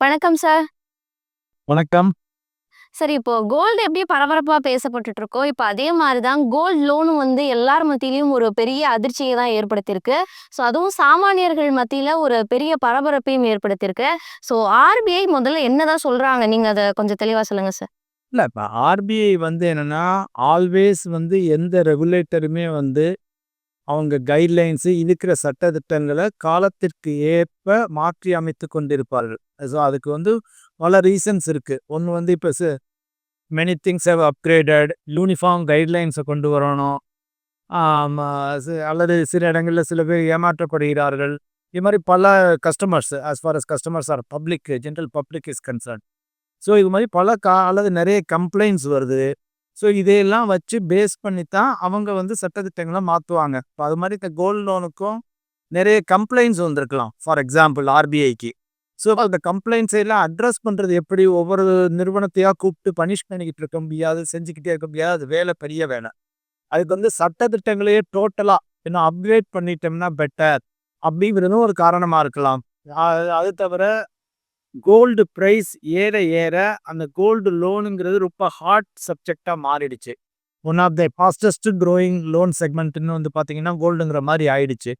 வணக்கம் சார். வணக்கம். சரி இப்போ கோல்டு எப்படி பரபரப்பா பேசப்பட்டுட்டு இருக்கோ, இப்ப அதே மாரி தான் கோல்ட் லோனும் வந்து எல்லார் மத்தியிலயும் ஒரு பெரிய அதிர்ச்சிய தான் ஏற்படுத்தியிருக்கு. ஸோ அதுவும் சாமானியர்கள் மத்தியில ஒரு பெரிய பரபரப்பையும் ஏற்படுத்தியிருக்கு. ஸோ ஆர்பிஐ முதல்ல என்னதான் சொல்றாங்க? நீங்க அத கொஞ்சம் தெளிவா சொல்லுங்க சார். இல்ல இப்ப ஆர்பிஐ வந்து என்னன்னா, ஆல்வேஸ் வந்து எந்த ரெகுலேட்டருமே வந்து அவங்க கைட்லைன்ஸு இருக்கிற சட்டதிட்டங்கள காலத்திற்கு ஏற்ப மாற்றி அமைத்து கொண்டிருப்பார்கள். ஸோ அதுக்கு வந்து பல ரீசன்ஸ் இருக்குது ஒன்று வந்து இப்போ so many things have upgraded uniform கைட்லைன்ஸை கொண்டு வரணும். அல்லது சில இடங்களில் சில பேர் ஏமாற்றப்படுகிறார்கள். இது மாதிரி பல customers as far as customers or public general public is concern so இது மாதிரி பல கா அல்லது நிறைய கம்ப்ளைண்ட்ஸ் வருது. ஸோ இதையெல்லாம் வச்சு பேஸ் பண்ணி தான் அவங்க வந்து சட்டத்திட்டங்களை மாற்றுவாங்க இப்போ அது மாதிரி இந்த கோல்ட் லோனுக்கும் நிறைய கம்ப்ளைண்ட்ஸ் வந்திருக்கலாம். ஃபார் எக்ஸாம்பிள் ஆர்பிஐக்கு. ஸோ அந்த கம்ப்ளைண்ட்ஸ் எல்லாம் அட்ரஸ் பண்ணுறது எப்படி? ஒவ்வொரு நிறுவனத்தையாக கூப்பிட்டு பனிஷ் பண்ணிக்கிட்டு இருக்க முடியாது. செஞ்சுக்கிட்டே இருக்க முடியாது. அது வேலை பெரிய வேலை. அதுக்கு வந்து சட்டத்திட்டங்களையே டோட்டலாக இன்னும் அப்கிரேட் பண்ணிட்டோம்னா பெட்டர். அப்படிங்கிறதும் ஒரு காரணமாக இருக்கலாம். அது தவிர கோல்டு பிரைஸ் ஏற ஏற அந்த கோல்டு லோனுங்கிறது ரொம்ப ஹாட் சப்ஜெக்ட்டா மாறிடுச்சு. One of the fastest growing loan செக்மெண்ட்ன்னு வந்து பார்த்தீங்கன்னா, கோல்டுங்கிற மாரி ஆயிடுச்சு.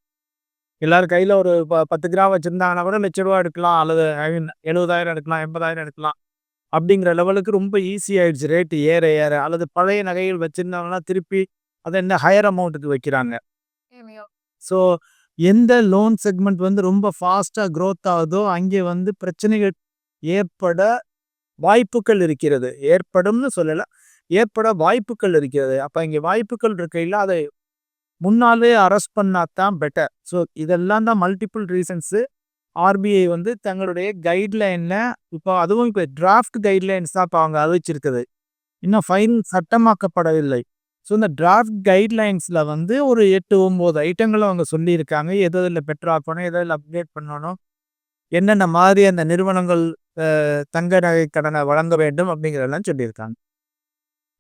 எல்லார் கையில ஒரு ப 10 கிராம் வச்சிருந்தாங்கன்னா கூட. 1,00,000 எடுக்கலாம். அல்லது ஐ மீன் 70,000 எடுக்கலாம், 80,000 எடுக்கலாம். அப்படிங்கிற லெவலுக்கு ரொம்ப ஈஸி ஆயிடுச்சு ரேட் ஏற ஏற. அல்லது பழைய நகைகள் வச்சிருந்தாங்கன்னா திருப்பி அத இன்னும் ஹையர் அமௌண்ட்டுக்கு வைக்கிறாங்க. ஸோ எந்த லோன் செக்மெண்ட் வந்து ரொம்ப ஃபாஸ்ட்டாக க்ரோத் ஆகுதோ, அங்கே வந்து பிரச்சனைகள் ஏற்பட வாய்ப்புகள் இருக்கிறது. ஏற்படும்னு சொல்லலை ஏற்பட வாய்ப்புகள் இருக்கிறது. அப்போ இங்கே வாய்ப்புகள் இருக்கையில் அதை முன்னாலே அரெஸ்ட் பண்ணால் தான் பெட்டர். ஸோ இதெல்லாம் தான் மல்டிபிள் ரீசன்ஸு. ஆர்பிஐ வந்து தங்களுடைய கைட்லைனில் இப்போ அதுவும் இப்போ டிராஃப்ட் கைட்லைன்ஸ் தான் இப்போ அவங்க அறிவிச்சிருக்குது. இன்னும் ஃபைன் சட்டமாக்கப்படவில்லை. ஸோ இந்த டிராஃப்ட் கைட்லைன்ஸில் வந்து ஒரு எட்டு ஒம்பது ஐட்டங்களும் அவங்க சொல்லியிருக்காங்க. எது இதில் பெட்டர் ஆக்கணும், எது இதில் அப்டேட் பண்ணணும். என்னென்ன மாதிரி அந்த நிறுவனங்கள் தங்க நகை கடனை வழங்க வேண்டும் அப்படிங்கிறதெல்லாம் சொல்லியிருக்காங்க.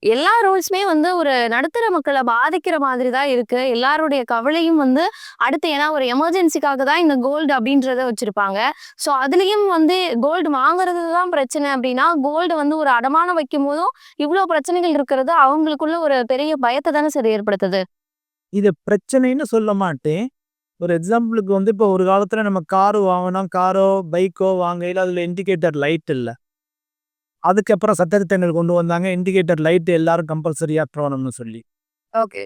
எல்லா ரூல்ஸுமே வந்து ஒரு நடுத்தர மக்களை பாதிக்கிற மாதிரி தான் இருக்கு. எல்லாருடைய கவலையும் வந்து அடுத்து ஏன்னா ஒரு எமர்ஜென்சிக்காக தான் இந்த கோல்டு அப்படின்றத வச்சிருப்பாங்க. ஸோ அதுலயும் வந்து கோல்டு வாங்குறது தான் பிரச்சனை அப்படின்னா, கோல்டு வந்து ஒரு அடமானம் வைக்கும்போதும் இவ்வளோ பிரச்சனைகள் இருக்கிறது அவங்களுக்குள்ள ஒரு பெரிய பயத்தை தானே சார் ஏற்படுத்துது. இது பிரச்சனைன்னு சொல்ல மாட்டேன். ஒரு எக்ஸாம்பிளுக்கு வந்து இப்போ ஒரு காலத்துல நம்ம காரு வாங்குனோம். காரோ, பைக்கோ வாங்கையில அதுல இண்டிகேட்டர் லைட் இல்லை அதுக்கப்புறம் சட்டதிட்டங்கள் கொண்டு வந்தாங்க. இண்டிகேட்டர் லைட் எல்லாரும் கம்பல்சரியா போடணும்னு சொல்லி. ஓகே.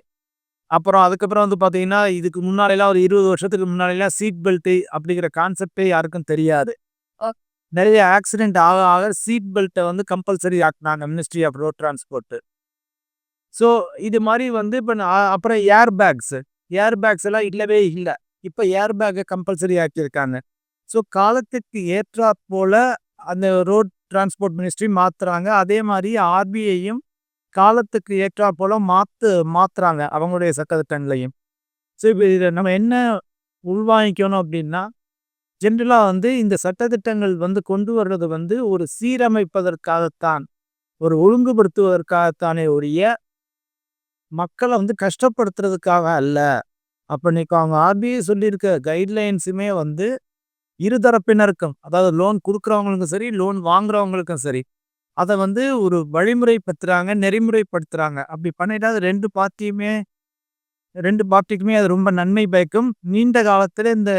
அப்புறம் அதுக்கப்புறம் வந்து பார்த்தீங்கன்னா, இதுக்கு முன்னாடிலாம் ஒரு 20 வருஷத்துக்கு முன்னாடிலாம் சீட் பெல்ட் அப்படிங்கிற கான்செப்ட்டே யாருக்கும் தெரியாது. நெறைய ஆக்சிடென்ட் ஆக ஆக சீட் பெல்ட்ட வந்து compulsory ஆக்குனாங்க ministry of road transport. So இது மாரி வந்து இப்ப அப்புறம் ஏர் பேக்ஸ். ஏர் பேக்ஸ் எல்லாம் இல்லவே இல்ல. இப்ப ஏர் பேக்க கம்பல்சரி ஆக்கியிருக்காங்க. ஸோ காலத்திற்கு ஏற்றாற்போல அந்த ரோட் டிரான்ஸ்போர்ட் மினிஸ்ட்ரி மாற்றுறாங்க அதே மாதிரி ஆர்பிஐயும் காலத்துக்கு ஏற்றாற்போல மாற்று மாற்றுறாங்க அவங்களுடைய சட்டதிட்டங்களையும். ஸோ இப்போ இதை நம்ம என்ன உள்வாங்கிக்கணும் அப்படின்னா, ஜென்ரலாக வந்து இந்த சட்டதிட்டங்கள் வந்து கொண்டு வர்றது வந்து ஒரு சீரமைப்பதற்காகத்தான். ஒரு ஒழுங்குபடுத்துவதற்காகத்தானே ஒழிய மக்களை வந்து கஷ்டப்படுத்துறதுக்காக அல்ல. அப்போ இன்றைக்கி அவங்க ஆர்பிஐ சொல்லியிருக்க கைட்லைன்ஸுமே வந்து இருதரப்பினருக்கும் அதாவது லோன் கொடுக்குறவங்களுக்கும் சரி, லோன் வாங்குறவங்களுக்கும் சரி. அதை வந்து ஒரு வழிமுறைப்படுத்துறாங்க, நெறிமுறைப்படுத்துகிறாங்க அப்படி பண்ணிட்டா அது ரெண்டு பார்ட்டியுமே ரெண்டு பார்ட்டிக்குமே அது ரொம்ப நன்மை பயக்கும். நீண்ட காலத்தில் இந்த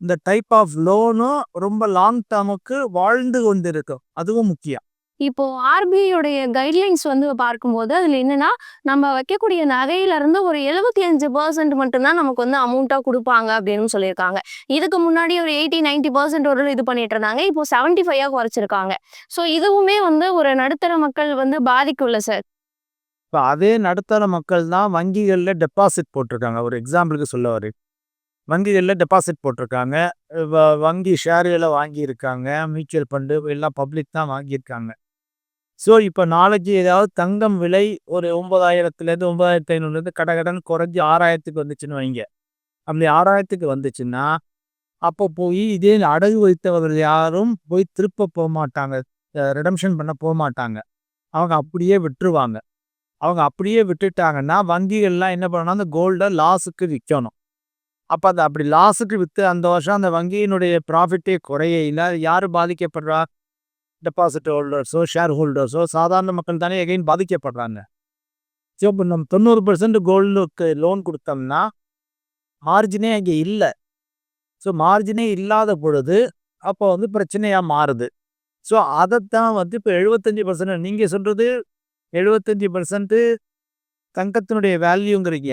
இந்த டைப் ஆஃப் லோனும் ரொம்ப லாங் டேர்முக்கு வாழ்ந்து கொண்டிருக்கும். அதுவும் முக்கியம். இப்போ ஆர்பிஐ உடைய கைட்லைன்ஸ் வந்து பார்க்கும்போது, அதுல என்னன்னா, நம்ம வைக்கக்கூடிய நகையிலருந்து ஒரு எழுபத்தி அஞ்சு பர்சன்ட் மட்டும்தான் நமக்கு வந்து அமௌண்ட்டா கொடுப்பாங்க அப்படின்னு சொல்லியிருக்காங்க. இதுக்கு முன்னாடி ஒரு 80, 90% ஒரு இது பண்ணிட்டு இருந்தாங்க. இப்போ 75ஆ குறைச்சிருக்காங்க. ஸோ இதுவுமே வந்து ஒரு நடுத்தர மக்கள் வந்து பாதிக்குள்ள சார்? இப்போ அதே நடுத்தர மக்கள் தான் வங்கிகளில் டெபாசிட் போட்டிருக்காங்க. ஒரு எக்ஸாம்பிளுக்கு சொல்ல வரேன். வங்கிகளில் டெபாசிட் போட்டிருக்காங்க. வ வங்கி ஷேர்களை வாங்கியிருக்காங்க. மியூச்சுவல் ஃபண்ட் எல்லாம் பப்ளிக் தான் வாங்கியிருக்காங்க. ஸோ இப்போ நாளைக்கு ஏதாவது தங்கம் விலை ஒரு ஒன்பதாயிரத்துலேருந்து ஒன்பதாயிரத்து ஐநூறுலேருந்து கடை கடன் குறைஞ்சி ஆறாயிரத்துக்கு வந்துச்சுன்னு வைங்க. அப்படி 6000க்கு வந்துச்சுன்னா, அப்போ போய் இதே அடகு வைத்தவர்கள் யாரும் போய் திருப்ப போக மாட்டாங்க ரிடம்ஷன் பண்ண போக மாட்டாங்க அவங்க அப்படியே விட்டுருவாங்க. அவங்க அப்படியே விட்டுட்டாங்கன்னா, வங்கிகள்லாம் என்ன பண்ணணும்னா, அந்த கோல்டை லாஸுக்கு விற்கணும் அப்போ அது அப்படி லாஸுக்கு விற்று அந்த வருஷம் அந்த வங்கியினுடைய ப்ராஃபிட்டே குறையில யார் பாதிக்கப்படுறா? டெபாசிட் ஹோல்டர்ஸோ ஷேர் ஹோல்டர்ஸோ சாதாரண மக்கள் தானே எகைன் பாதிக்கப்படுறாங்க. ஸோ இப்போ நம்ம தொண்ணூறு பர்சன்ட் கோல்டுக்கு லோன் கொடுத்தோம்னா மார்ஜினே அங்கே இல்லை. ஸோ மார்ஜினே இல்லாத பொழுது அப்போ வந்து பிரச்சனையாக மாறுது. ஸோ அதைத்தான் வந்து இப்போ எழுபத்தஞ்சி பர்சன்ட் நீங்கள் சொல்கிறது எழுபத்தஞ்சி பர்சன்ட்டு தங்கத்தினுடைய வேல்யூங்கிறீங்க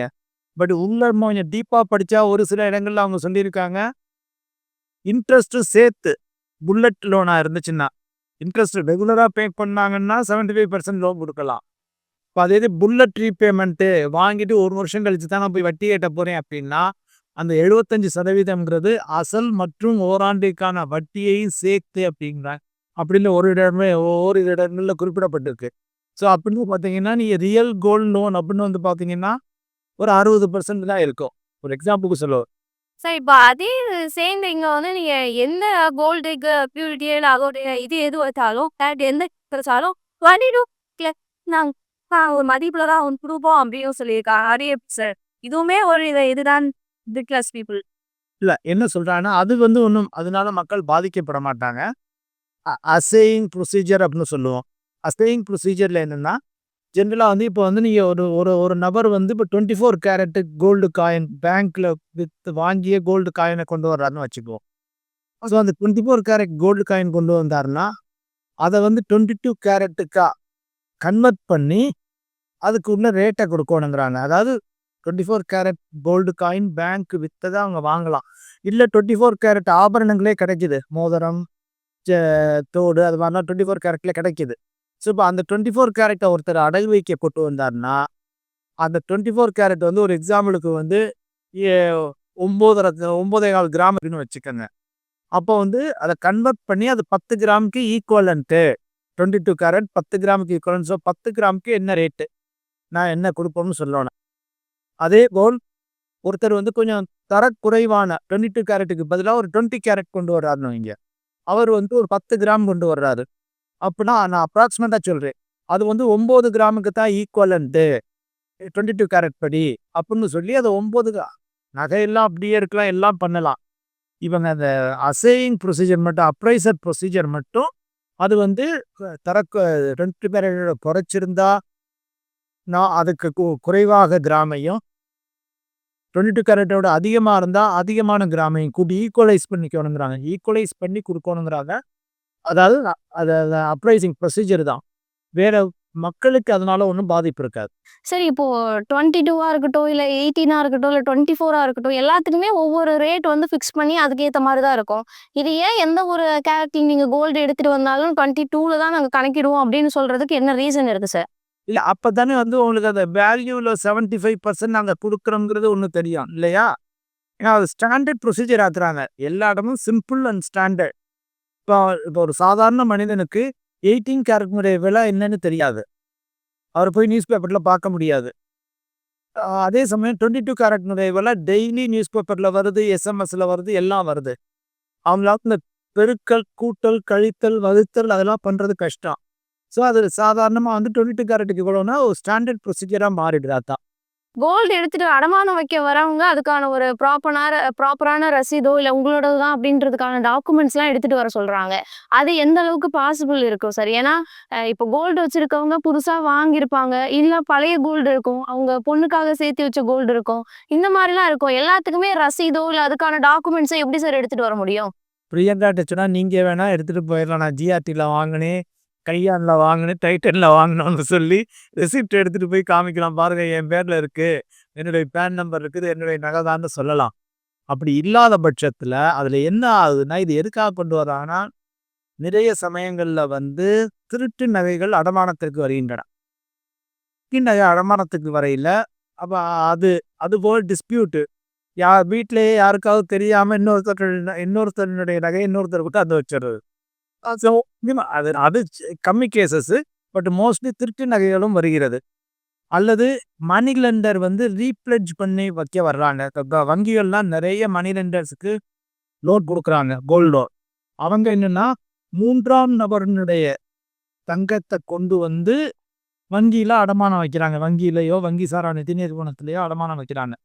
பட் உள்ள கொஞ்சம் டீப்பாக படித்தா ஒரு சில இடங்களில் அவங்க சொல்லியிருக்காங்க இன்ட்ரெஸ்ட்டு சேர்த்து புல்லட் லோனாக இருந்துச்சுன்னா. இன்ட்ரெஸ்ட் ரெகுலராக பே பண்ணாங்கன்னா செவன்டி ஃபைவ் பர்சன்ட் லோன் கொடுக்கலாம். இப்போ அதே இது புல்லட் ரீபேமெண்ட்டு வாங்கிட்டு ஒரு வருஷம் கழிச்சு தான் நான் போய் வட்டி கேட்ட போகிறேன் அப்படின்னா அந்த எழுபத்தஞ்சு சதவீதம்ங்கிறது அசல் மற்றும் ஓராண்டிற்கான வட்டியையும் சேர்த்து அப்படிங்கிறாங்க அப்படின்னு ஒரு இடமே ஒரு இடங்களில் குறிப்பிடப்பட்டிருக்கு. ஸோ அப்படின்னு பார்த்தீங்கன்னா நீங்கள் ரியல் கோல்டு லோன் அப்படின்னு வந்து பார்த்தீங்கன்னா ஒரு அறுபது பர்சன்ட் தான் இருக்கும். ஒரு எக்ஸாம்பிளுக்கு சொல்லுவோம். சார் இப்போ அதே சேர்ந்து இங்க வந்து நீங்க எந்த கோல்டுக்கு பியூரிட்டி இல்லை அதோடைய இது எது வச்சாலும் that எந்த கிடைச்சாலும் பண்ணிட்டு நாங்கள் ஒரு மதிப்பில் தான் வந்து கொடுப்போம் அப்படின்னு சொல்லியிருக்காங்க. அரியப் சார் இதுவுமே ஒரு இது இதுதான் மிடில் கிளாஸ் பீப்புள் இல்லை என்ன சொல்கிறாங்கன்னா அது வந்து ஒன்றும் அதனால மக்கள் பாதிக்கப்பட மாட்டாங்க. அசேயிங் ப்ரொசீஜர் அப்படின்னு சொல்லுவோம். அசேயிங் ப்ரொசீஜரில் என்னென்னா ஜென்ரலாக வந்து இப்போ வந்து நீங்கள் ஒரு ஒரு ஒரு நபர் வந்து இப்போ twenty four carat gold coin பேங்க்கில் வித்து வாங்கிய கோல்டு காயினை கொண்டு வர்றாருன்னு வச்சுக்குவோம். ஸோ அந்த twenty four carat gold coin கொண்டு வந்தாருன்னா அதை வந்து டுவெண்ட்டி டூ கேரட்டுக்கா கன்வெர்ட் பண்ணி அதுக்கு உள்ள ரேட்டை கொடுக்கணுங்கிறாங்க. அதாவது twenty four carat gold coin bank விற்றதை அவங்க வாங்கலாம். இல்லை டுவெண்ட்டி ஃபோர் கேரட் ஆபரணங்களே கிடைக்குது. மோதிரம் தோடு அது மாதிரிலாம் டுவெண்ட்டி ஃபோர் கேரட்ல கிடைக்குது. ஸோ இப்போ அந்த டுவெண்ட்டி ஃபோர் கேரட்டை ஒருத்தர் அடகு வைக்க கொண்டு வந்தாருன்னா அந்த டுவெண்ட்டி ஃபோர் கேரட் வந்து ஒரு எக்ஸாம்பிளுக்கு வந்து ஏ- ஒம்போதரை ஒம்போதே கால் கிராம் அப்படின்னு வச்சுக்கோங்க. அப்போ வந்து அதை கன்வெர்ட் பண்ணி அது பத்து கிராமுக்கு ஈக்குவலன்ட்டு டுவெண்ட்டி டூ கேரட் பத்து கிராமுக்கு ஈக்குவலன் ஸோ பத்து கிராமுக்கு என்ன ரேட்டு நான் என்ன கொடுப்போம்னு சொல்லணும். அதே போல் ஒருத்தர் வந்து கொஞ்சம் தரக்குறைவான டுவெண்ட்டி டூ கேரட்டுக்கு பதிலாக ஒரு டுவெண்ட்டி கேரட் கொண்டு வர்றாருன்னு வைங்க. அவர் வந்து ஒரு பத்து கிராம் கொண்டு வர்றாரு. அப்படின்னா நான் அப்ராக்சிமேட்டாக சொல்கிறேன் அது வந்து ஒம்பது கிராமுக்கு தான் ஈக்குவலன்ட்டு டுவெண்ட்டி டூ கேரட் படி. அப்படின்னு சொல்லி அது ஒம்பது நகையெல்லாம் அப்படியே இருக்கலாம் எல்லாம் பண்ணலாம். இவங்க அந்த அசேயிங் ப்ரொசீஜர் மட்டும் அப்ரைசர் ப்ரொசீஜர் மட்டும் அது வந்து தரக்கு ரெண்டு பேரோட குறைச்சிருந்தா நான் அதுக்கு கு- குறைவாக கிராமையும் டுவெண்ட்டி டூ கேரட்டோட அதிகமாக இருந்தால் அதிகமான கிராமையும் கூட்டி ஈக்குவலைஸ் பண்ணிக்கணுங்கிறாங்க. ஈக்குவலைஸ் பண்ணி கொடுக்கணுங்கிறாங்க. அதாவது அது அப்ரைசிங் ப்ரொசீஜர் தான். வேற மக்களுக்கு அதனால ஒன்றும் பாதிப்பு இருக்காது. சரி இப்போ டுவெண்ட்டி டூவா இருக்கட்டும் இல்லை எயிட்டீனா இருக்கட்டும் இல்லை டுவெண்ட்டி ஃபோரா இருக்கட்டும் எல்லாத்துக்குமே ஒவ்வொரு ரேட் வந்து ஃபிக்ஸ் பண்ணி அதுக்கேற்ற மாதிரி தான் இருக்கும். இது ஏன் எந்த ஒரு கேரக்டர் நீங்கள் கோல்டு எடுத்துட்டு வந்தாலும் டுவெண்ட்டி டூவில் தான் நாங்கள் கணக்கிடுவோம் அப்படின்னு சொல்றதுக்கு என்ன ரீசன் இருக்கு சார் இல்லை அப்போ தானே வந்து உங்களுக்கு அந்த வேல்யூவில் செவன்ட்டி ஃபைவ் பர்சன்ட் நாங்கள் கொடுக்குறோங்கிறது ஒன்று தெரியும் இல்லையா? ஏன்னா அது ஸ்டாண்டர்ட் ப்ரொசீஜர் ஆக்குறாங்க. எல்லா இடமும் சிம்பிள் அண்ட் ஸ்டாண்டர்ட் இப்போ இப்போ ஒரு சாதாரண மனிதனுக்கு எயிட்டீன் கேரட்னுடைய விலை என்னன்னு தெரியாது. அவர் போய் நியூஸ் பேப்பரில் பார்க்க முடியாது. அதே சமயம் டுவெண்ட்டி டூ கேரட்னுடைய விலை டெய்லி நியூஸ் பேப்பரில் வருது எஸ்எம்எஸில் வருது எல்லாம் வருது. அவங்களால இந்த பெருக்கல் கூட்டல் கழித்தல் வகுத்தல் அதெல்லாம் பண்ணுறது கஷ்டம். ஸோ அது சாதாரணமாக வந்து டுவெண்ட்டி டூ கேரட்டுக்கு இவ்வளோனா ஒரு ஸ்டாண்டர்ட் ப்ரொசீஜராக மாறிடுது அதான். கோல்டு எடுத்துட்டு அடமானம் வைக்க வரவங்க அதுக்கான ஒரு ப்ராப்பரான ப்ராப்பரான ரசீதோ இல்லை உங்களோடது தான் அப்படின்றதுக்கான டாக்குமெண்ட்ஸ்லாம் எடுத்துட்டு வர சொல்றாங்க. அது எந்த அளவுக்கு பாசிபிள் இருக்கும் சார். ஏன்னா இப்போ கோல்டு வச்சிருக்கவங்க புதுசாக வாங்கியிருப்பாங்க. இல்லை பழைய கோல்டு இருக்கும். அவங்க பொண்ணுக்காக சேர்த்து வச்ச கோல்டு இருக்கும். இந்த மாதிரிலாம் இருக்கும். எல்லாத்துக்குமே ரசீதோ இல்லை அதுக்கான டாக்குமெண்ட்ஸை எப்படி சார் எடுத்துட்டு வர முடியும்? பிரியங்கா டச்சுனா நீங்கள் வேணால் எடுத்துகிட்டு போயிடலாம். நான் ஜிஆர்டியில் வாங்கினேன். கையானில் வாங்கினேன் டைட்டனில் வாங்கினோன்னு சொல்லி ரெசிப்ட் எடுத்துகிட்டு போய் காமிக்கலாம் பாருங்கள் என் பேரில் இருக்குது என்னுடைய பேன் நம்பர் இருக்குது என்னுடைய நகைதான்னு சொல்லலாம். அப்படி இல்லாத பட்சத்தில் அதில் என்ன ஆகுதுன்னா இது எதுக்காக கொண்டு வராங்கன்னா நிறைய சமயங்களில் வந்து திருட்டு நகைகள் அடமானத்திற்கு வருகின்றன. நகை அடமானத்துக்கு வரையில் அப்போ அது அதுபோல் டிஸ்பியூட்டு யார் வீட்டிலேயே யாருக்காவது தெரியாமல் இன்னொருத்தர் இன்னொருத்தருடைய நகை இன்னொருத்தர் விட்டு அந்த வச்சிடுறது. ஸோ அது அது கம்மி கேசஸ் பட் மோஸ்ட்லி திருட்டு நகைகளும் வருகிறது. அல்லது மணி லெண்டர் வந்து ரீப்ளெட்ஜ் பண்ணி வைக்க வர்றாங்க. வங்கிகள்லாம் நிறைய மணி லெண்டர்ஸுக்கு லோன் கொடுக்குறாங்க கோல்டு லோன் அவங்க என்னன்னா மூன்றாம் நபரினுடைய தங்கத்தை கொண்டு வந்து வங்கியில் அடமானம் வைக்கிறாங்க. வங்கியிலையோ வங்கி சாரா நிதி நிறுவனத்திலேயோ அடமானம் வைக்கிறாங்க.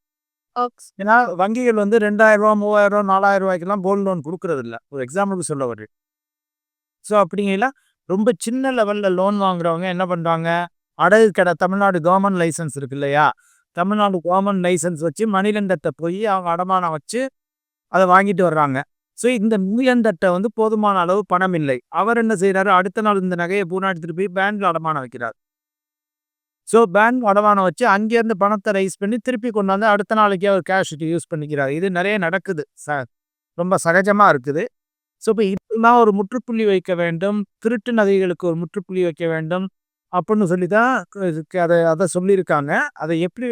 ஏன்னா வங்கிகள் வந்து ரெண்டாயிரம் ரூபா மூவாயிரம் ரூபா நாலாயிரம் ரூபாய்க்கெல்லாம் கோல்டு லோன் கொடுக்கறது இல்ல ஒரு எக்ஸாம்பிளுக்கு சொல்ல வருது ஸோ அப்படிங்கல ரொம்ப சின்ன லெவலில் லோன் வாங்குறவங்க என்ன பண்ணுறாங்க அடகு கடை தமிழ்நாடு கவர்மெண்ட் லைசன்ஸ் இருக்கு இல்லையா? தமிழ்நாடு கவர்மெண்ட் லைசன்ஸ் வச்சு மணிலண்டத்தை போய் அவங்க அடமானம் வச்சு அதை வாங்கிட்டு வர்றாங்க. ஸோ இந்த மணிலண்டத்தை வந்து போதுமான அளவு பணம் இல்லை. அவர் என்ன செய்கிறாரு அடுத்த நாள் இந்த நகையை பூரா எடுத்துகிட்டு போய் பேங்க்ல அடமானம் வைக்கிறார். ஸோ பேங்க் அடமானம் வச்சு அங்கேருந்து பணத்தை ரைஸ் பண்ணி திருப்பி கொண்டாந்து அடுத்த நாளைக்கு அவர் கேஷ் யூஸ் பண்ணிக்கிறார். இது நிறைய நடக்குது. ச ரொம்ப சகஜமாக இருக்குது. ஸோ இப்போ இதெல்லாம் ஒரு முற்றுப்புள்ளி வைக்க வேண்டும். திருட்டு நகைகளுக்கு ஒரு முற்றுப்புள்ளி வைக்க வேண்டும். அப்படின்னு சொல்லி தான் அதை அதை சொல்லியிருக்காங்க. அதை எப்படி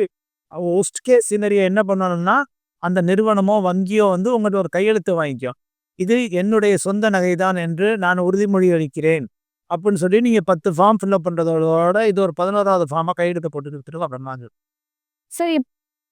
ஒஸ்ட் கேஸ் சினரியை என்ன பண்ணணும்னா அந்த நிறுவனமோ வங்கியோ வந்து உங்கள்கிட்ட ஒரு கையெழுத்து வாங்கிக்கும். இது என்னுடைய சொந்த நகைதான் என்று நான் உறுதிமொழி அளிக்கிறேன் அப்படின்னு சொல்லி நீங்கள் பத்து ஃபார்ம் ஃபில்அப் பண்ணுறதோட இது ஒரு பதினோராவது ஃபார்மாக கையெழுத்து போட்டு அப்படின்னு அப்புறமா சரி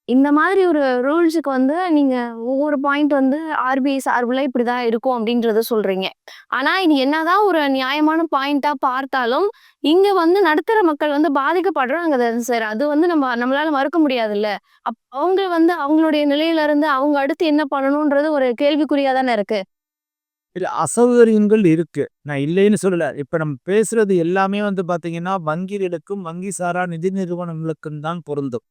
இந்த மாதிரி ஒரு ரூல்ஸுக்கு வந்து நீங்க ஒவ்வொரு பாயிண்ட் வந்து ஆர்பிஐ சார்புல இப்படிதான் இருக்கும் அப்படின்றத சொல்றீங்க. ஆனா இது என்னதான் ஒரு நியாயமான பாயிண்டா பார்த்தாலும் இங்க வந்து நடுத்தர மக்கள் வந்து பாதிக்கப்படுறாங்க சார் அது வந்து நம்ம நம்மளால மறுக்க முடியாதுல்ல. அப் அவங்க வந்து அவங்களுடைய நிலையில இருந்து அவங்க அடுத்து என்ன பண்ணணும்ன்றது ஒரு கேள்விக்குறியா தானே இருக்கு. இல்லை அசௌகரியங்கள் இருக்கு. நான் இல்லைன்னு சொல்லல. இப்போ நம்ம பேசுறது எல்லாமே வந்து பார்த்தீங்கன்னா வங்கிகளுக்கும் வங்கி சாரா நிதி நிறுவனங்களுக்கும் தான் பொருந்தும்.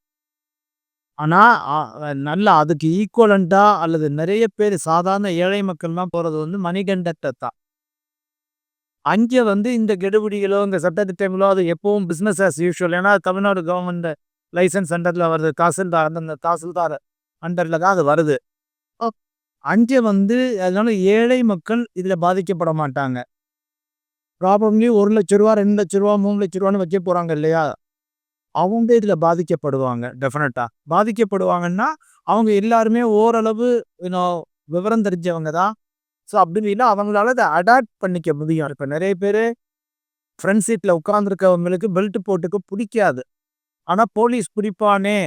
ஆனால் நல்ல அதுக்கு ஈக்குவலண்டா அல்லது நிறைய பேர் சாதாரண ஏழை மக்கள்லாம் போகிறது வந்து மணிகண்டத்தை தான். அங்கே வந்து இந்த கெடுபிடிகளோ இந்த சட்டத்திட்டங்களோ அது எப்பவும் பிஸ்னஸ் ஆஸ் யூஷுவல் ஏன்னா தமிழ்நாடு கவர்மெண்ட் லைசன்ஸ் அண்டரில் வருது. தாசில்தார் அந்த தாசில்தார் அண்டரில் தான் அது வருது. அங்கே வந்து அதனால ஏழை மக்கள் இதில் பாதிக்கப்பட மாட்டாங்க. ப்ராபப்ளி ஒரு லட்ச ரூபா ரெண்டு லட்ச ரூபா மூணு லட்ச ரூபான்னு வைக்க போகிறாங்க இல்லையா? அவங்க இதில் பாதிக்கப்படுவாங்க டெஃபினட்டாக பாதிக்கப்படுவாங்கன்னா அவங்க எல்லாருமே ஓரளவு இன்னும் விவரம் தெரிஞ்சவங்க தான். ஸோ அப்படின்னு இல்லை அவங்களால அதை அடாப்ட் பண்ணிக்க முடியும். இப்போ நிறைய பேர் ஃப்ரண்ட் சீட்டில் உட்காந்துருக்கவங்களுக்கு பெல்ட் போட்டுக்க பிடிக்காது. ஆனால் போலீஸ் பிடிப்பானே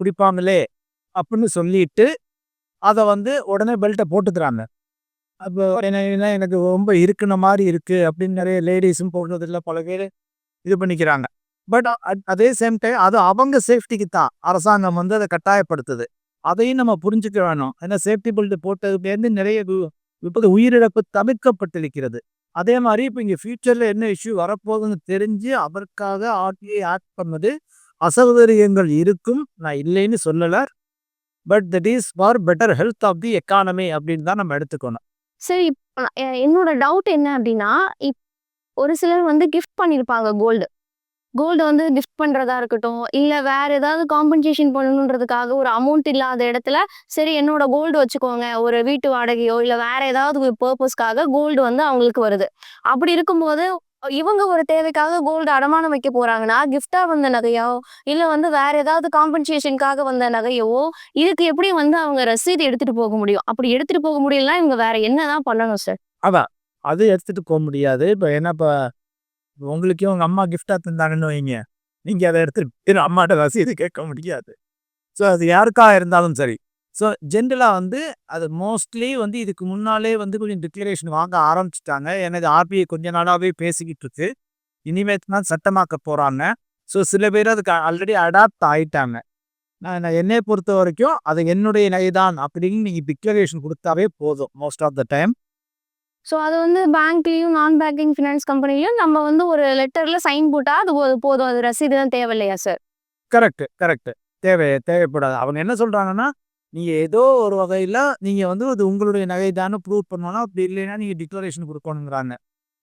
பிடிப்பாங்களே அப்படின்னு சொல்லிட்டு அதை வந்து உடனே பெல்ட்டை போட்டுக்கிறாங்க. அப்போ என்ன எனக்கு ரொம்ப இருக்குன மாதிரி இருக்குது அப்படின்னு நிறைய லேடிஸும் போடுறதில்ல பல பேர் இது பண்ணிக்கிறாங்க. பட் அதே சேம் டைம் அது அவங்க சேஃப்டிக்கு தான். அரசாங்கம் வந்து அதை கட்டாயப்படுத்துது. அதையும் நம்ம புரிஞ்சுக்க வேணும் ஏன்னா சேஃப்டி பெல்ட் போட்டதுலேருந்து நிறைய இப்போது உயிரிழப்பு தவிர்க்கப்பட்டிருக்கிறது. அதே மாதிரி இப்போ இங்கே ஃபியூச்சரில் என்ன இஷ்யூ வரப்போகுதுன்னு தெரிஞ்சு அதற்காக ஆர்டிஐ ஆக்ட் பண்ணது. அசௌகரியங்கள் இருக்கும். நான் இல்லைன்னு சொல்லலை. But that is for better health of the economy அப்படின்னு தான் நம்ம எடுத்துக்கணும். சரி என்னோட டவுட் என்ன அப்படின்னா இப் ஒரு சிலர் வந்து கிஃப்ட் பண்ணியிருப்பாங்க கோல்டு கோல்டு வந்து கிஃப்ட் பண்றதா இருக்கட்டும் இல்ல வேற ஏதாவது காம்பன்சேஷன் பண்ணணுன்றதுக்காக ஒரு அமௌண்ட் இல்லாத இடத்துல சரி என்னோட கோல்டு வச்சுக்கோங்க ஒரு வீட்டு வாடகையோ இல்ல வேற ஏதாவது பர்பஸ்க்காக கோல்டு வந்து அவங்களுக்கு வருது. அப்படி இருக்கும்போது இவங்க ஒரு தேவைக்காக கோல்டு அடமானம் வைக்க போறாங்கன்னா கிஃப்டா வந்த நகையோ இல்ல வந்து வேற ஏதாவது காம்பன்சேஷனுக்காக வந்த நகையவோ இதுக்கு எப்படி வந்து அவங்க ரசீது எடுத்துட்டு போக முடியும்? அப்படி எடுத்துட்டு போக முடியலன்னா இவங்க வேற என்னதான் பண்ணணும் சார் அது எடுத்துட்டு போக முடியாது. இப்போ என்ன இப்போ உங்களுக்கே உங்கள் அம்மா கிஃப்டாக தந்தாங்கன்னு வைங்க. நீங்கள் அதை எடுத்துகிட்டு அம்மாட்ட ரசீது கேட்க முடியாது. ஸோ அது யாருக்காக இருந்தாலும் சரி. ஸோ ஜென்ரலாக வந்து அது மோஸ்ட்லி வந்து இதுக்கு முன்னாலே வந்து கொஞ்சம் டிக்ளரேஷன் வாங்க ஆரம்பிச்சிட்டாங்க. எனக்கு ஆர்பிஐ கொஞ்ச நாளாகவே பேசிக்கிட்டு இருக்கு. இனிமேல் தான் சட்டமாக்க போகிறாங்க ஸோ சில பேர் அதுக்கு ஆல்ரெடி அடாப்ட் ஆகிட்டாங்க நான் நான் என்னை பொறுத்த வரைக்கும் அது என்னுடைய நகைதான் அப்படின்னு நீங்கள் டிக்ளரேஷன் கொடுத்தாவே போதும் most of the time so அது வந்து பேங்க்லேயும் நான் பேங்கிங் ஃபினான்ஸ் கம்பெனிலையும் நம்ம வந்து ஒரு லெட்டரில் சைன் போட்டால் அது போதும். அது ரசீது தான் தேவையில்லையா சார் கரெக்ட் கரெக்ட் தேவை தேவைப்படாது. அவங்க என்ன சொல்கிறாங்கன்னா நீங்கள் ஏதோ ஒரு வகையில் நீங்கள் வந்து அது உங்களுடைய நகை தானே ப்ரூவ் பண்ணணும். அப்படி இல்லைன்னா நீங்கள் டிக்ளரேஷன் கொடுக்கணுங்கிறாங்க.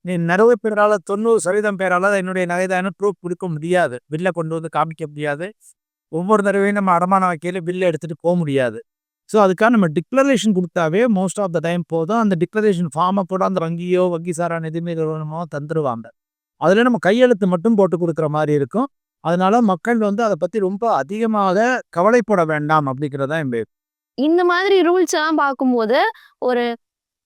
நீ நிறைய பேரால் தொண்ணூறு சதவீதம் பேரால் என்னுடைய நகை தானே ப்ரூஃப் கொடுக்க முடியாது. பில்லை கொண்டு வந்து காமிக்க முடியாது. ஒவ்வொரு தடவையும் நம்ம அடமான வைக்கையில் பில்லை எடுத்துகிட்டு போக முடியாது. ஸோ அதுக்காக நம்ம டிக்ளரேஷன் கொடுத்தாவே மோஸ்ட் ஆஃப் த டைம் போதும். அந்த டிக்ளரேஷன் ஃபார்மை கூட அந்த வங்கியோ வங்கி சாரான நிதி நிறுவனமோ தந்துடுவாங்க அதில் நம்ம கையெழுத்து மட்டும் போட்டு கொடுக்குற மாதிரி இருக்கும். அதனால மக்கள் வந்து அதை பற்றி ரொம்ப அதிகமாக கவலைப்பட வேண்டாம் அப்படிங்கிறதான் என் பேர். இந்த மாதிரி ரூல்ஸ் எல்லாம் பார்க்கும்போது ஒரு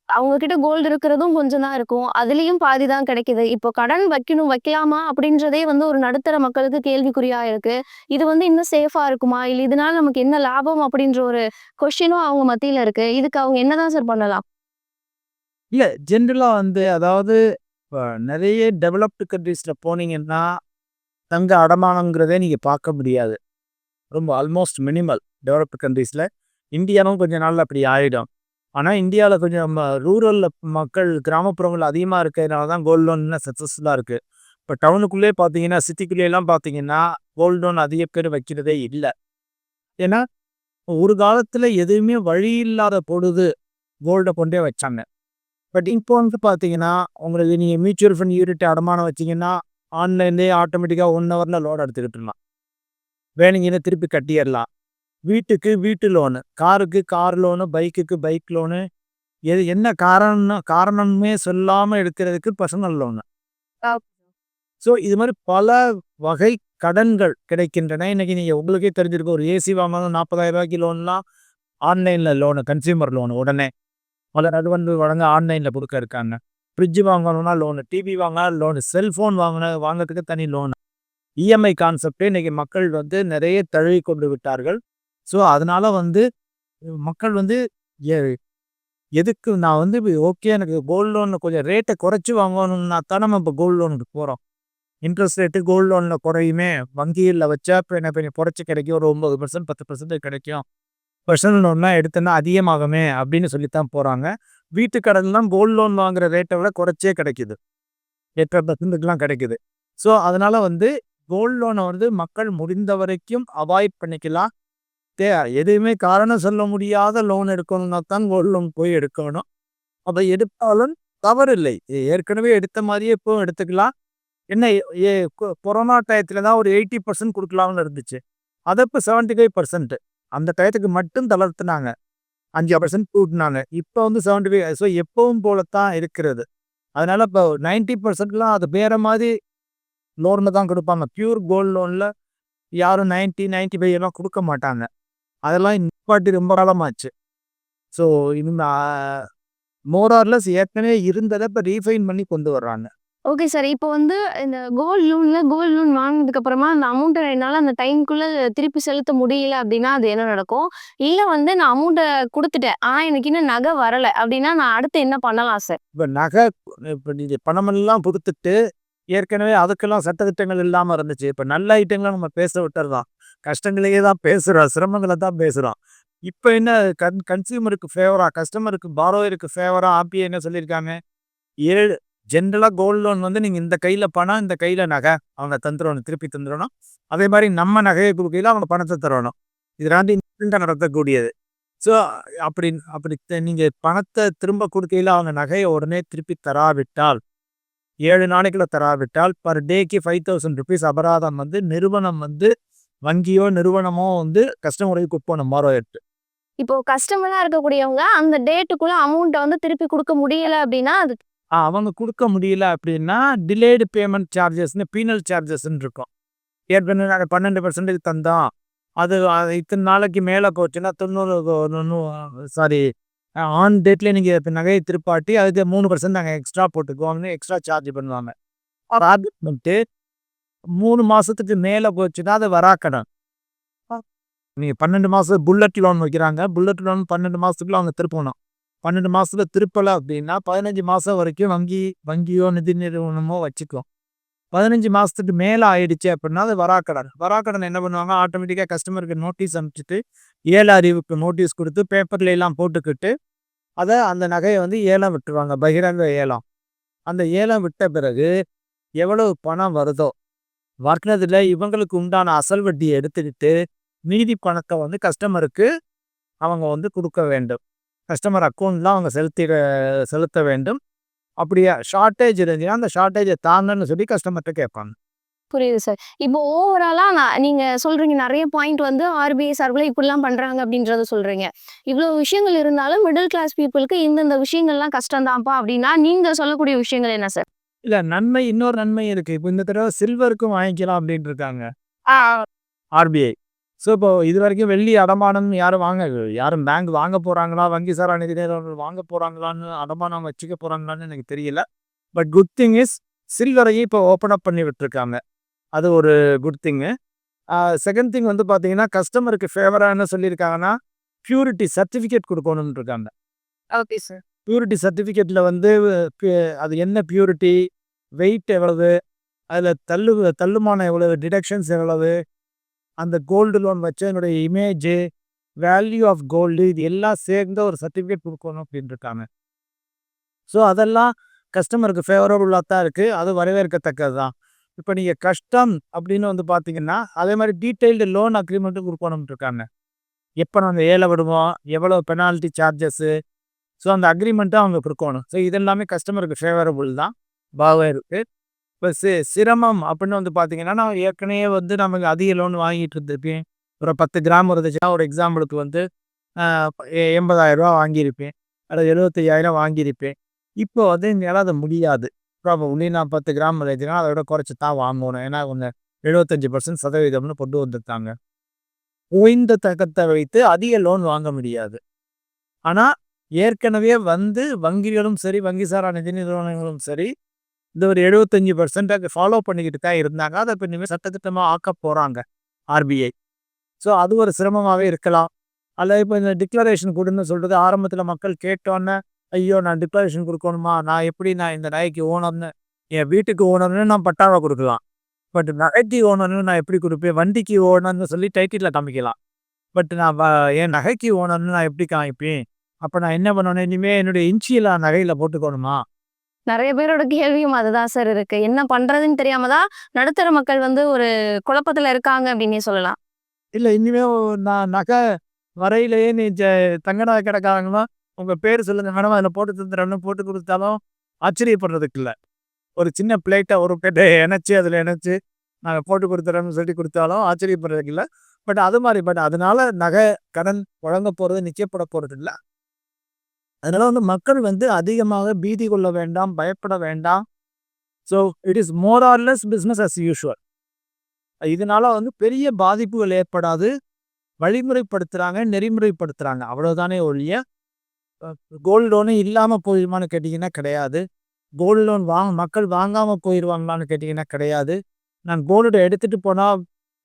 அவங்க கிட்ட கோல்டு இருக்கிறதும் கொஞ்சம் தான் இருக்கும். அதுலயும் பாதி தான் கிடைக்குது. இப்போ கடன் வைக்கணும் வைக்கலாமா அப்படின்றதே வந்து ஒரு நடுத்தர மக்களுக்கு கேள்விக்குறியா இருக்கு. இது வந்து இன்னும் சேஃபா இருக்குமா? இல்ல இதனால நமக்கு என்ன லாபம் அப்படின்ற ஒரு கொஸ்டினும் அவங்க மத்தியில இருக்கு. இதுக்கு அவங்க என்னதான் சார் பண்ணலாம்? இல்ல ஜென்ரலா வந்து அதாவது நிறைய டெவலப்டு கண்ட்ரீஸ்ல போனீங்கன்னா தங்க அடமானங்கிறதே நீங்க பார்க்க முடியாது. ரொம்ப ஆல்மோஸ்ட் மினிமல் டெவலப்டு கண்ட்ரீஸில் இந்தியாவும் கொஞ்ச நாள் அப்படி ஆகிடும் ஆனால் இந்தியாவில் கொஞ்சம் நம்ம ரூரலில் மக்கள் கிராமப்புறங்கள் அதிகமாக இருக்கிறதுனால தான் கோல்டு லோன் சக்ஸஸ்ஃபுல்லாக இருக்குது இப்போ டவுனுக்குள்ளே பார்த்தீங்கன்னா சிட்டிக்குள்ளேலாம் பார்த்தீங்கன்னா கோல்டு லோன் அதிக பேர் வைக்கிறதே இல்லை. ஏன்னா ஒரு காலத்தில் எதுவுமே வழி இல்லாத பொழுது கோல்டை கொண்டே வச்சாங்க. பட் இப்போ வந்து பார்த்தீங்கன்னா உங்களுக்கு நீங்கள் மியூச்சுவல் ஃபண்ட் யூனிட் அடமானம் வச்சிங்கன்னா ஆன்லைன்லேயே ஆட்டோமேட்டிக்காக ஒன் ஹவரில் லோன் எடுத்துக்கிட்டுலாம் வேணுங்கன்னா திருப்பி கட்டிடலாம். வீட்டுக்கு வீட்டு லோனு காருக்கு கார் லோனு பைக்குக்கு பைக் லோனு எது என்ன காரணம் காரணமே சொல்லாமல் எடுக்கிறதுக்கு பர்சனல் லோனு ஸோ இது மாதிரி பல வகை கடன்கள் கிடைக்கின்றன. இன்னைக்கு நீங்கள் உங்களுக்கே தெரிஞ்சிருக்கும் ஒரு ஏசி வாங்கணும் நாற்பதாயிரம் ரூபாய்க்கு லோன்லாம் ஆன்லைனில் லோனு கன்சியூமர் லோனு உடனே. முதல்ல அது வந்து வழங்க ஆன்லைனில் கொடுக்க இருக்காங்க. ஃப்ரிட்ஜ் வாங்கணும்னா லோனு டிவி வாங்கினா லோனு செல்ஃபோன் வாங்கின வாங்குறதுக்கு தனி லோனு இஎம்ஐ கான்செப்டே இன்னைக்கு மக்கள் வந்து நிறைய தழுவி கொண்டு விட்டார்கள். ஸோ அதனால் வந்து மக்கள் வந்து எதுக்கு நான் வந்து ஓகே எனக்கு கோல்டு லோனில் கொஞ்சம் ரேட்டை குறைச்சி வாங்கணும்னா தான் நம்ம இப்போ கோல்டு லோனுக்கு போகிறோம் இன்ட்ரெஸ்ட் ரேட்டு கோல்டு லோனில் குறையுமே வங்கியில் வச்சா இப்போ என்ன பண்ணி குறைச்சி கிடைக்கும் ஒரு ஒம்பது பர்சன்ட் பத்து பர்சன்ட் கிடைக்கும். பர்சனல் லோன்லாம் எடுத்தோன்னா அதிகமாகுமே அப்படின்னு சொல்லித்தான் போகிறாங்க வீட்டு கடன்லாம் கோல்டு லோன் வாங்குற ரேட்டை விட குறைச்சே கிடைக்குது. எட்டரை பர்சன்ட்டுக்கெலாம் கிடைக்குது. ஸோ அதனால் வந்து கோல்டு லோனை வந்து மக்கள் முடிந்த வரைக்கும் அவாய்ட் பண்ணிக்கலாம். தே எதுவுமே காரணம் சொல்ல முடியாத லோன் எடுக்கணும்னா தான் கோல்டு லோன் போய் எடுக்கணும். அப்போ எடுத்தாலும் தவறில்லை. ஏற்கனவே எடுத்த மாதிரியே இப்போவும் எடுத்துக்கலாம். என்ன ஏ- கொ- கொரோனா டயத்தில் தான் ஒரு எயிட்டி பர்சன்ட் கொடுக்கலாம்னு இருந்துச்சு. அதை இப்போ செவன்ட்டி ஃபைவ் பர்சன்ட் அந்த டயத்துக்கு மட்டும் தளர்த்துனாங்க. அஞ்சு பர்சன்ட் கூட்டினாங்க. இப்போ வந்து செவன்ட்டி ஃபைவ் ஸோ எப்பவும் போலத்தான் இருக்கிறது. அதனால் இப்போ நைன்ட்டி பர்சன்ட்லாம் அது வேறு மாதிரி லோனில் தான் கொடுப்பாங்க. ப்யூர் கோல்டு லோனில் யாரும் நைன்ட்டி நைன்ட்டி ஃபைவ் எல்லாம் கொடுக்க மாட்டாங்க. அதெல்லாம் நிப்பாட்டி ரொம்ப காலமாச்சு. ஸோ இந்த மோரார்லஸ் ஏற்கனவே இருந்ததை இப்போ ரீஃபைன் பண்ணி கொண்டு வர்றாங்க. ஓகே சார் இப்போ வந்து இந்த கோல்டு லோன்ல கோல்டு லோன் வாங்கினதுக்கு அப்புறமா அந்த அமௌண்ட்டை என்னால் அந்த டைம்குள்ள திருப்பி செலுத்த முடியல அப்படின்னா அது என்ன நடக்கும்? இல்லை வந்து நான் அமௌண்ட்டை கொடுத்துட்டேன். ஆனால் எனக்கு இன்னும் நகை வரலை அப்படின்னா நான் அடுத்து என்ன பண்ணலாம் சார் இப்போ நகை இப்போ நீங்கள் பணமெல்லாம் கொடுத்துட்டு ஏற்கனவே அதுக்கெல்லாம் சட்டத்திட்டங்கள் இல்லாமல் இருந்துச்சு. இப்போ நல்ல ஐட்டங்களை நம்ம பேச விட்டுறலாம். கஷ்டங்களையே தான் பேசுகிறோம் சிரமங்களை தான் பேசுகிறோம் இப்போ என்ன கன் கன்சியூமருக்கு ஃபேவராக கஸ்டமருக்கு பாரோயருக்கு ஃபேவராக ஆப்பி என்ன சொல்லியிருக்காங்க? ஏழு ஜென்ரலாக கோல்டு லோன் வந்து நீங்கள் இந்த கையில் பணம் இந்த கையில் நகை. அவங்க தந்துடணும் திருப்பி தந்துடணும் அதே மாதிரி நம்ம நகையை கொடுக்கையில் அவங்க பணத்தை தரணும். இது ரெண்டு நடத்தக்கூடியது ஸோ அப்படி அப்படி நீங்கள் பணத்தை திரும்ப கொடுக்கையில் அவங்க நகையை உடனே திருப்பி தராவிட்டால் ஏழு நாளைக்குள்ள தராவிட்டால் பர் டேக்கு ஃபைவ் தௌசண்ட் ருபீஸ் அபராதம் வந்து நிறுவனம் வந்து வங்கியோ நிறுவனமோ வந்து கஸ்டமருக்கு குப்பணும் மாறோ எட்டு இப்போ கஸ்டமராக இருக்கக்கூடியவங்க அந்த டேட்டுக்குள்ள அமௌண்ட்டை வந்து திருப்பி கொடுக்க முடியல அப்படின்னா அது அவங்க கொடுக்க முடியல அப்படின்னா டிலேடு பேமெண்ட் சார்ஜஸ்னு பீனல் சார்ஜஸ்ன்னு இருக்கும். ஏற்கனவே நாங்கள் பன்னெண்டு பர்சன்டேஜ் தந்தோம். அது இத்தனை நாளைக்கு மேலே போச்சுன்னா தொண்ணூறு சாரி ஆன் டேட்லேயே நீங்கள் இப்போ நகையை திருப்பாட்டி அதுக்கு மூணு பர்சன்ட் நாங்கள் எக்ஸ்ட்ரா போட்டுக்குவோம்னு எக்ஸ்ட்ரா சார்ஜ் பண்ணுவாங்க. மூணு மாதத்துக்கு மேலே போச்சுன்னா அது வராக்கடன் நீங்கள் பன்னெண்டு மாதம் புல்லட் லோன் வைக்கிறாங்க. புல்லட் லோன் பன்னெண்டு மாதத்துக்குள்ள அவங்க திருப்பணும். பன்னெண்டு மாதத்தில் திருப்பலை அப்படின்னா பதினஞ்சு மாதம் வரைக்கும் வங்கி வங்கியோ நிதி நிறுவனமோ வச்சுக்கும். பதினஞ்சு மாதத்துக்கு மேலே ஆயிடுச்சு அப்படின்னா அது வராக்கடன் வராக்கடன் என்ன பண்ணுவாங்க? ஆட்டோமேட்டிக்காக கஸ்டமருக்கு நோட்டீஸ் அனுப்பிச்சிட்டு ஏல அறிவுக்கு நோட்டீஸ் கொடுத்து பேப்பர்ல எல்லாம் போட்டுக்கிட்டு அதை அந்த நகையை வந்து ஏலம் விட்டுருவாங்க. பகிரங்க ஏலம். அந்த ஏலம் விட்ட பிறகு எவ்வளவு பணம் வருதோ வர்க்கினதில் இவங்களுக்கு உண்டான அசல் வட்டியை எடுத்துக்கிட்டு மீதி பணத்தை வந்து கஸ்டமருக்கு அவங்க வந்து கொடுக்க வேண்டும். கஸ்டமர் அக்கௌண்ட்டில் அவங்க செலுத்திட செலுத்த வேண்டும். அப்படியே ஷார்ட்டேஜ் இருந்துச்சுன்னா அந்த ஷார்ட்டேஜை தாங்கன்னு சொல்லி கஸ்டமர்கிட்ட கேட்பாங்க. புரியுது சார் இப்போ ஓவராலாக நான் நீங்கள் சொல்கிறீங்க நிறைய பாயிண்ட் வந்து ஆர்பிஐ சார்பில் இப்படிலாம் பண்ணுறாங்க அப்படின்றத சொல்கிறீங்க இவ்வளோ விஷயங்கள் இருந்தாலும் மிடில் கிளாஸ் பீப்புளுக்கு இந்தந்த விஷயங்கள்லாம் கஷ்டம்தான்ப்பா அப்படின்னா நீங்கள் சொல்லக்கூடிய விஷயங்கள் என்ன சார் இல்லை நன்மை இன்னொரு நன்மை இருக்கு. இப்போ இந்த தடவை சில்வருக்கும் வாங்கிக்கலாம் அப்படின்னு இருக்காங்க ஆர்பிஐ ஸோ இப்போ இது வரைக்கும் வெள்ளி அடமானம் யாரும் வாங்க யாரும் பேங்க் வாங்க போறாங்களா? வங்கி சாரா நிதி நிறுவனங்கள் வாங்க போறாங்களான்னு அடமானம் வச்சுக்க போறாங்களான்னு எனக்கு தெரியல. பட் குட் திங் இஸ் சில்வரையும் இப்போ ஓப்பன் அப் பண்ணி விட்டுருக்காங்க. அது ஒரு குட் திங்கு செகண்ட் திங் வந்து பார்த்தீங்கன்னா கஸ்டமருக்கு ஃபேவராக என்ன சொல்லியிருக்காங்கன்னா பியூரிட்டி சர்டிஃபிகேட் கொடுக்கணும்னு இருக்காங்க ஓகே சார் பியூரிட்டி சர்டிஃபிகேட்டில் வந்து அது என்ன பியூரிட்டி வெயிட் எவ்வளவு? அதில் தள்ளு தள்ளுமானம் எவ்வளவு? டிடக்ஷன்ஸ் எவ்வளவு? அந்த கோல்டு லோன் வச்ச என்னுடைய இமேஜு வேல்யூ ஆஃப் கோல்டு இது எல்லாம் சேர்ந்த ஒரு சர்டிஃபிகேட் கொடுக்கணும் அப்படின்ட்டுருக்காங்க ஸோ அதெல்லாம் கஸ்டமருக்கு ஃபேவரபுளாக தான் இருக்குது அது வரவேற்கத்தக்கது தான் இப்போ நீங்கள் கஷ்டம் அப்படின்னு வந்து பார்த்தீங்கன்னா அதே மாதிரி டீட்டெயில்டு லோன் அக்ரிமெண்ட்டும் கொடுக்கணும்னு இருக்காங்க எப்போ நாங்கள் ஏழை விடுவோம்? எவ்வளோ பெனால்ட்டி சார்ஜஸ்ஸு ஸோ அந்த அக்ரிமெண்ட்டும் அவங்க கொடுக்கணும். ஸோ இதெல்லாமே கஸ்டமருக்கு ஃபேவரபுள் தான். பாகம் இருக்குது இப்போ சி சிரமம் அப்படின்னு வந்து பார்த்தீங்கன்னா நான் ஏற்கனவே வந்து நமக்கு அதிக லோன் வாங்கிட்டு இருந்திருப்பேன். ஒரு பத்து கிராம் இருந்துச்சுன்னா ஒரு எக்ஸாம்பிளுக்கு வந்து எண்பதாயிரம் ரூபா வாங்கியிருப்பேன். அல்லது எழுபத்தையாயிரம் வாங்கியிருப்பேன். இப்போ வந்து என்னால் அது முடியாது. ப்ராபப்ளி நான் பத்து கிராம் இருந்துச்சுன்னா அதை விட குறைச்சி தான் வாங்கணும். ஏன்னா கொஞ்சம் எழுபத்தஞ்சி பர்சன்ட் சதவீதம்னு கொண்டு வந்திருக்காங்க. ஓய்ந்த தக்கத்தை வைத்து அதிக லோன் வாங்க முடியாது. ஆனால் ஏற்கனவே வந்து வங்கிகளும் சரி வங்கி சாரா நிதி நிறுவனங்களும் சரி இந்த ஒரு எழுபத்தஞ்சி பர்சன்ட் ஃபாலோ பண்ணிக்கிட்டு தான் இருந்தாங்க. அதை இப்போ இனிமேல் சட்டத்திட்டமாக ஆக்க போகிறாங்க ஆர்பிஐ ஸோ அது ஒரு சிரமமாகவே இருக்கலாம். அல்லது இப்போ இந்த டிக்ளரேஷன் கொடுன்னு சொல்கிறது ஆரம்பத்தில் மக்கள் கேட்டோன்னே ஐயோ நான் டிக்ளரேஷன் கொடுக்கணுமா? நான் எப்படி நான் இந்த நகைக்கு ஓனர்னு என் வீட்டுக்கு ஓனர்னு நான் பட்டாவை கொடுக்கலாம். பட் நகைக்கு ஓனர்னு நான் எப்படி கொடுப்பேன்? வண்டிக்கு ஓனர்னு சொல்லி டைட்டிலில் காமிக்கலாம். பட் நான் வ- என் நகைக்கு ஓனர்னு நான் எப்படி காமிப்பேன்? அப்போ நான் என்ன பண்ணணும்? இனிமேல் என்னுடைய இன்ச்சியில் நகையில் போட்டுக்கணுமா? நிறைய பேரோட கேள்வியும் அதுதான் சார் இருக்கு. என்ன பண்றதுன்னு தெரியாம தான் நடுத்தர மக்கள் வந்து ஒரு குழப்பத்துல இருக்காங்க அப்படின்னே சொல்லலாம். இல்லை இனிமேல் நான் நகை வரையிலேயே நீ ஜ தங்க நகை உங்கள் பேர் சொல்லுங்க. மேடம் அதில் போட்டு தந்துடுறேன்னு போட்டு கொடுத்தாலும் ஆச்சரியப்படுறதுக்கு இல்லை. ஒரு சின்ன பிளேட்டை ஒரு பிளேட்டை இணைச்சி அதில் இணைச்சி நாங்கள் போட்டு கொடுத்துறோம்னு சொல்லி கொடுத்தாலும் ஆச்சரியப்படுறதுக்கு இல்லை. பட் அது மாதிரி பட் அதனால நகை கடன் வழங்க போகிறது நிச்சயப்பட போகிறது இல்லை. அதனால வந்து மக்கள் வந்து அதிகமாக பீதி கொள்ள வேண்டாம் பயப்பட வேண்டாம். So it is more or less business as usual இதனால வந்து பெரிய பாதிப்புகள் ஏற்படாது. வழிமுறைப்படுத்துகிறாங்க நெறிமுறைப்படுத்துகிறாங்க அவ்வளோதானே ஒழிய கோல்டு லோனு இல்லாமல் போயிருமான்னு கேட்டிங்கன்னா கிடையாது. கோல்டு லோன் வாங்க மக்கள் வாங்காமல் போயிடுவாங்களான்னு கேட்டிங்கன்னா கிடையாது. நான் கோல்டு எடுத்துகிட்டு போனால்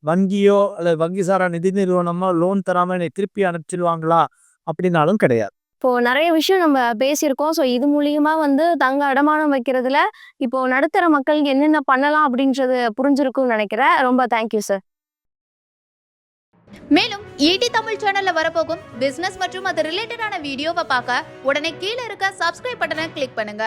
வங்கியோ அல்லது வங்கி சாரா நிதி நிறுவனமோ லோன் தராமல் என்னை திருப்பி அனுப்பிச்சிடுவாங்களா அப்படின்னாலும் கிடையாது. இப்போ நிறைய விஷயம் நம்ம பேசியிருக்கோம். ஸோ இது மூலியமா வந்து தங்க அடமானம் வைக்கிறதுல இப்போ நடுத்தர மக்களுக்கு என்னென்ன பண்ணலாம் அப்படின்றது புரிஞ்சிருக்கும்னு நினைக்கிறேன். ரொம்ப தேங்க்யூ சார் மேலும் ஈடி தமிழ் சேனல்ல வரப்போகும் பிசினஸ் மற்றும் அது ரிலேட்டடான வீடியோவை பார்க்க உடனே கீழே இருக்க சப்ஸ்கிரைப் பட்டனை கிளிக் பண்ணுங்க.